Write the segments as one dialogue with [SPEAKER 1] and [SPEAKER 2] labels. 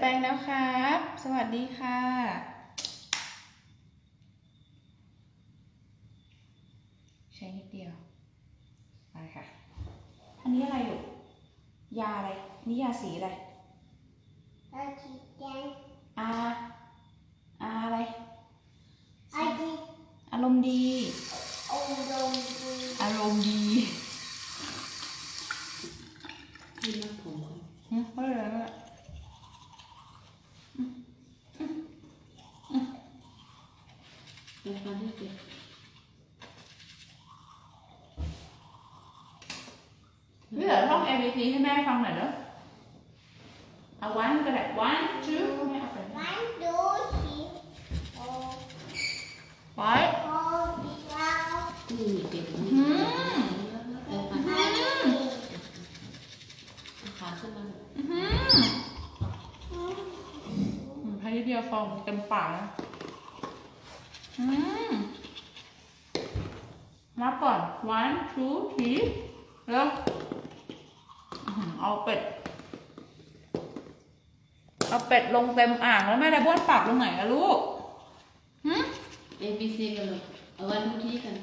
[SPEAKER 1] แปลงแล้วครับ สวัสดีค่ะใช้นิดเดียวไปค่ะ อันนี้อะไรลูก ยาอะไร นี่ยาสีอะไร
[SPEAKER 2] อาทิตย์แดง
[SPEAKER 1] อาอาอะไร
[SPEAKER 2] อาทิตย์
[SPEAKER 1] อารมณ์ดี
[SPEAKER 2] องค์ดงดี
[SPEAKER 1] อารมณ์ดี
[SPEAKER 3] ที่มัดผม
[SPEAKER 1] หึว่าอะไรวะ
[SPEAKER 3] เป็นฟันที่เจ็บ
[SPEAKER 1] พี่เหลือท่อง A B C ให้แม่ฟังหน่อยเด้อเอาวันก็ได้ one two แม่เอาไป
[SPEAKER 2] วันดูสิโอ
[SPEAKER 1] ไป
[SPEAKER 2] โอดีเรา
[SPEAKER 3] นี่เจ็บ
[SPEAKER 1] อืม
[SPEAKER 3] เป็นฟัน
[SPEAKER 2] ไม่ดี
[SPEAKER 3] ขาขึ้นมา
[SPEAKER 1] อื้อหืออืมให้นิดเดียวฟองเต็มปากนะอืมนับก่อน one two three เร็วอื้อหือ เอาเป็ด เอาเป็ดลงเต็มอ่างแล้วแม่ได้บ้วนปากลงไหนอะลูกหืม
[SPEAKER 3] เอบีซีกันเลยเอาวันทุกทีกัน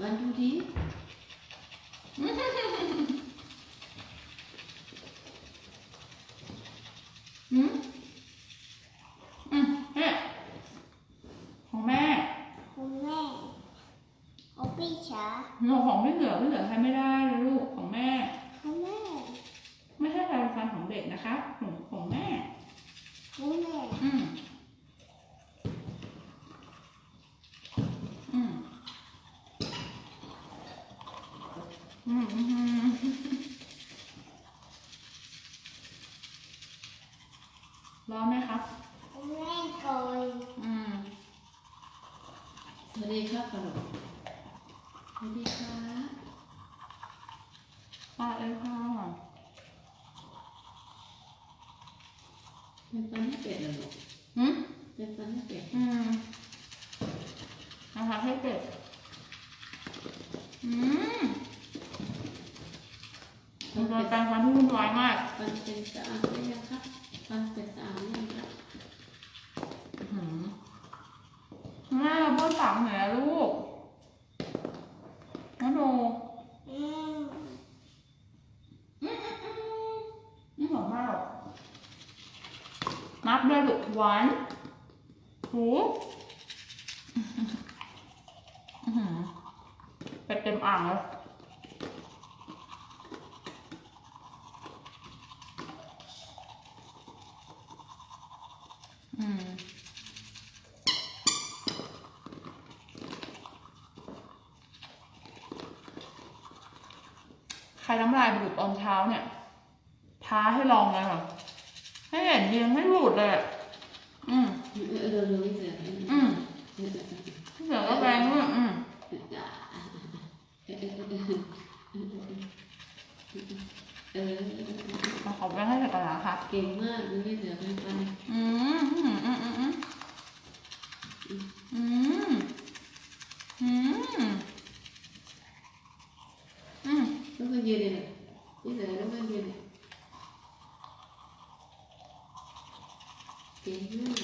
[SPEAKER 3] วันทุกที
[SPEAKER 1] หืม อืมเนี่ยของแม่
[SPEAKER 2] คุณแม่โอพี่ชา
[SPEAKER 1] หนูของพี่เหลือพี่เหลือใช้ไม่ได้เลยลูกของแม่
[SPEAKER 2] คุณแม่
[SPEAKER 1] ไม่ใช่แปรงฟันของ เด็กนะคะของของแม่
[SPEAKER 2] คุณแม่
[SPEAKER 1] อืมอืมอืมอืมอืมร้อนไหมครับ
[SPEAKER 2] คุณแม่ก่อน
[SPEAKER 1] อืม
[SPEAKER 3] สวัสดีครับกระโดดสวัสดีครับ
[SPEAKER 1] ป้าเอ้ยค่ะ
[SPEAKER 3] เป็นฟันที่เป็ดเหรอลูก
[SPEAKER 1] อืม
[SPEAKER 3] เป็นฟันที่เป็ด
[SPEAKER 1] อืมนะคะให้เป็ดอืม
[SPEAKER 3] ฟั
[SPEAKER 1] มัน
[SPEAKER 3] น
[SPEAKER 1] เป็
[SPEAKER 3] เป็นน
[SPEAKER 1] การฟันที่วุ่นวายมาก
[SPEAKER 3] ฟันเป็นสะอาดหรือยังครับฟันเป็นสะอาดหรือยังครับ
[SPEAKER 1] หืมแม่บ้วนปากหน่อยนะลูกน้องโน
[SPEAKER 2] อืม
[SPEAKER 1] อืมอืมอืมนี่หอมมากหรอกนับด้วยลูก one two อื้อ หือเป็ดเต็มอ่างเลยอืมใครน้ำลายหลุดตอนเช้าเนี่ย ท้าให้ลองเลยค่ะ ให้เห็นยังไม่หลุดเลยอะอืม Ừ. Rất là vang quá. Ừ. học văn
[SPEAKER 3] hết rồi hả hả kiềm á nó bây giờ văn văn ừ ừ ừ ừ ừ ừ ừ nó có gì đây nè bây nó có
[SPEAKER 2] gì nè kiềm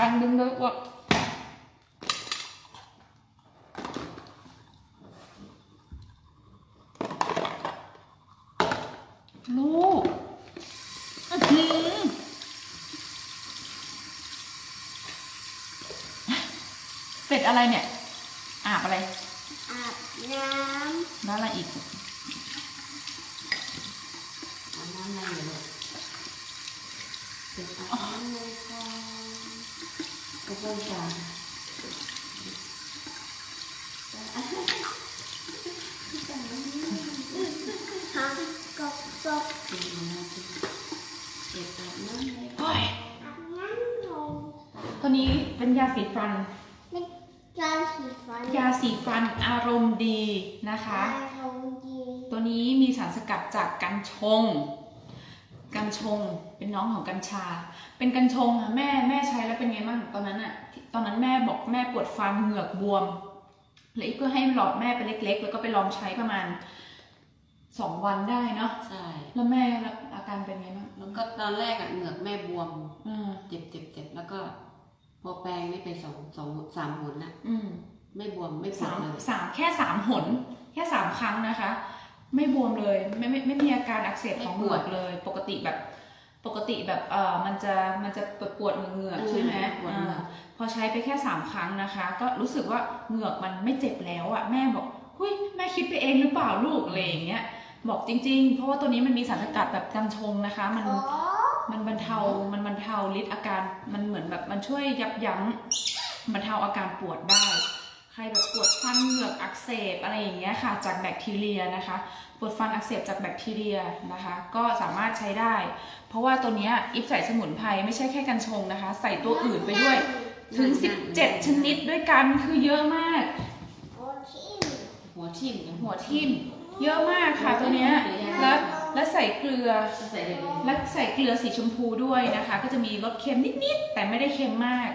[SPEAKER 2] แป
[SPEAKER 1] รงดึงเลยว่าลูกอื้อหือเป็ดอะไรเนี่ย อาบอะไร
[SPEAKER 2] อาบน้
[SPEAKER 1] แล้วอะไรอีกำำ
[SPEAKER 3] อะไรอยู่ลูกเก็บอาบน้ำเลยก่อน โอ้โหจ้า
[SPEAKER 2] ทำกบกบ
[SPEAKER 3] เก็บมาแล้วเก็บอาบน้ำเลย
[SPEAKER 1] โอ้ย
[SPEAKER 2] อาบน้ำลง
[SPEAKER 1] ตัวนี้เป็นยาสีฟัน
[SPEAKER 2] ไม่จานสีฟัน
[SPEAKER 1] ยาสีฟันอารมณ์ดีนะคะ
[SPEAKER 2] อารมณ์ดี
[SPEAKER 1] ตัวนี้มีสารสกัดจากกัญชงกัญ ชง เป็นน้องของกัญชา เป็นกัญชงอะแม่แม่ใช้แล้วเป็นไงบ้างตอนนั้นอะที่ตอนนั้นแม่บอกแม่ปวดฟันเหงือกบวมเลยอีกก็ให้หลอดแม่ไปเล็ก ๆ แล้วก็ไปลองใช้ประมาณสองวันได้เนาะ
[SPEAKER 3] ใช่
[SPEAKER 1] แล้วแม่แล้วอาการเป็นไงบ้าง
[SPEAKER 3] แล้วก็ตอนแรกอะเหงือกแม่บวม
[SPEAKER 1] อืม
[SPEAKER 3] เจ็บเจ็บเจ็บแล้วก็พอแปรงนี่ไปสองสองสามหนนะ
[SPEAKER 1] อืม
[SPEAKER 3] ไม่บวมไม่ปว
[SPEAKER 1] สา
[SPEAKER 3] ด
[SPEAKER 1] ม
[SPEAKER 3] เลย
[SPEAKER 1] สามแค่สามหน แค่สามครั้งนะคะ ไม่บวมเลยไม่ไม่ไม่มีอาการอักเสบของเหงือกเลย ปกติแบบปกติแบบเออมันจะมันจะปวดปวดๆเหงือกๆใช่ไหม
[SPEAKER 3] ปวดเหงือก
[SPEAKER 1] อ่าพอใช้ไปแค่สามครั้งนะคะ ก็รู้สึกว่าเหงือกมันไม่เจ็บแล้วอะแม่บอกหุ้ยแม่คิดไปเองหรือเปล่าลูกอะไรอย่างเงี้ยบอกจริง ๆ เพราะว่าตัวนี้มันมีสารสกัดแบบกัญชงนะคะ มัน
[SPEAKER 2] โอ้
[SPEAKER 1] มันบรรเทา มันบรรเทาฤทธิ์อาการ มันเหมือนแบบมันช่วยยับยั้งบรรเทาอาการปวดได้ใค รแบบปวดฟันเหงือกอักเสบอะไรอย่างเงี้ยค่ะ จากแบคทีเรียนะคะ ปวดฟันอักเสบจากแบคทีเรียนะคะ ก็สามารถใช้ได้ เพราะว่าตัวเนี้ยอิฟใส่สมุนไพรไม่ใช่แค่กัญชงนะคะ ใส่ตัวอื่นไปด้วยถึง 17 ชนิดด้วยกันคือเยอะมาก
[SPEAKER 2] โอ้ทิม
[SPEAKER 3] หัวทิ่มนะ
[SPEAKER 1] หัวทิ่มเยอะมากค่ะตัวเนี้ยแล้วแล้วใส่เกลือ
[SPEAKER 3] ใส่เลย
[SPEAKER 1] และใส่เกลือสีชมพูด้วยนะคะ ก็จะมีรสเค็มนิดๆแต่ไม่ได้เค็มมาก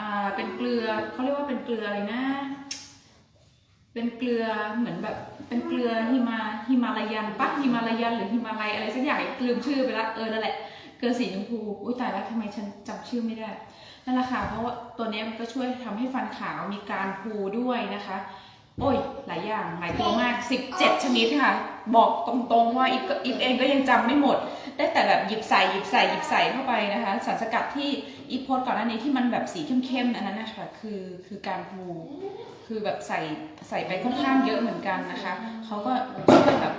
[SPEAKER 1] อ่าเป็นเกลือเขาเรียกว่าเป็นเกลืออะไรนะ เป็นเกลือเหมือนแบบเป็นเกลือฮิมาฮิมาลายันปะฮิมาลายันหรือฮิมาลัยอะไรสักอย่างลืมชื่อไปละเออนั่นแหละเกลือสีชมพูอุ้ยตายแล้วทำไมฉันจำชื่อไม่ได้นั่นแหละค่ะเพราะว่าตัวนี้มันก็ช่วยทำให้ฟันขาวมีการพูด้วยนะคะ โอ้ย หลายอย่าง หลายตัวมาก 17 ชนิดค่ะ บอกตรงๆว่าอีฟก็อีฟเองก็ยังจำไม่หมด ได้แต่แบบหยิบใส่หยิบใส่หยิบใส่เข้าไปนะคะ สารสกัดที่อีฟโพสก่อนหน้านี้ที่มันแบบสีเข้มๆอันนั้นนะคะคือคือการพูคือแบบใส่ใส่ไปค่อนข้างเยอะเหมือนกันนะคะเขาก็ช่วยแบบ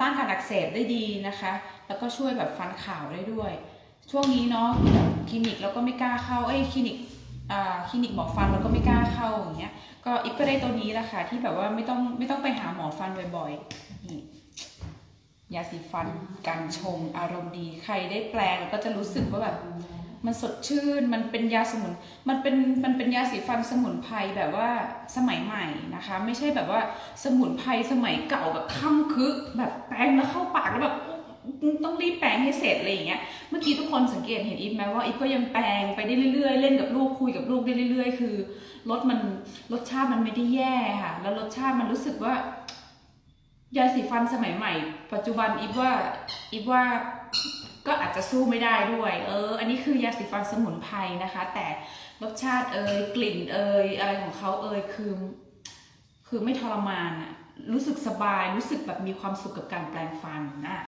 [SPEAKER 1] ต้านการอักเสบได้ดีนะคะ แล้วก็ช่วยแบบฟันขาวได้ด้วย ช่วงนี้เนาะคลินิกเราก็ไม่กล้าเข้าเอ้ยคลินิก คลินิกหมอฟันเราก็ไม่กล้าเข้าอย่างเงี้ยก็อิฟก็ได้ตัวนี้แหละค่ะที่แบบว่าไม่ต้องไม่ต้องไปหาหมอฟันบ่อยๆนี่ยาสีฟันกันชงอารมณ์ดีใครได้แปลงก็จะรู้สึกว่าแบบมันสดชื่น มันเป็นยาสมุน มันเป็น มันเป็นยาสีฟันสมุนไพรแบบว่าสมัยใหม่นะคะ ไม่ใช่แบบว่าสมุนไพรสมัยเก่าแบบค่ำคึแบบแปรงแล้วเข้าปากแล้วแบบ ต้องรีบแปรงให้เสร็จอะไรอย่างเงี้ย เมื่อกี้ทุกคนสังเกตเห็นอีฟไหมว่าอีฟก็ยังแปรงไปได้เรื่อยๆ เล่นกับลูกคุยกับลูกได้เรื่อย ๆ คือรสมันรสชาติมันไม่ได้แย่ค่ะ แล้วรสชาติมันรู้สึกว่ายาสีฟันสมัยใหม่ ปัจจุบันอีฟว่าอีฟว่าก็อาจจะสู้ไม่ได้ด้วย เออ อันนี้คือยาสีฟันสมุนไพรนะคะ แต่รสชาติเอยกลิ่นเอยอะไรของเขาเอยคือ คือไม่ทรมานอะรู้สึกสบายรู้สึกแบบมีความสุขกับการแปรงฟันนะ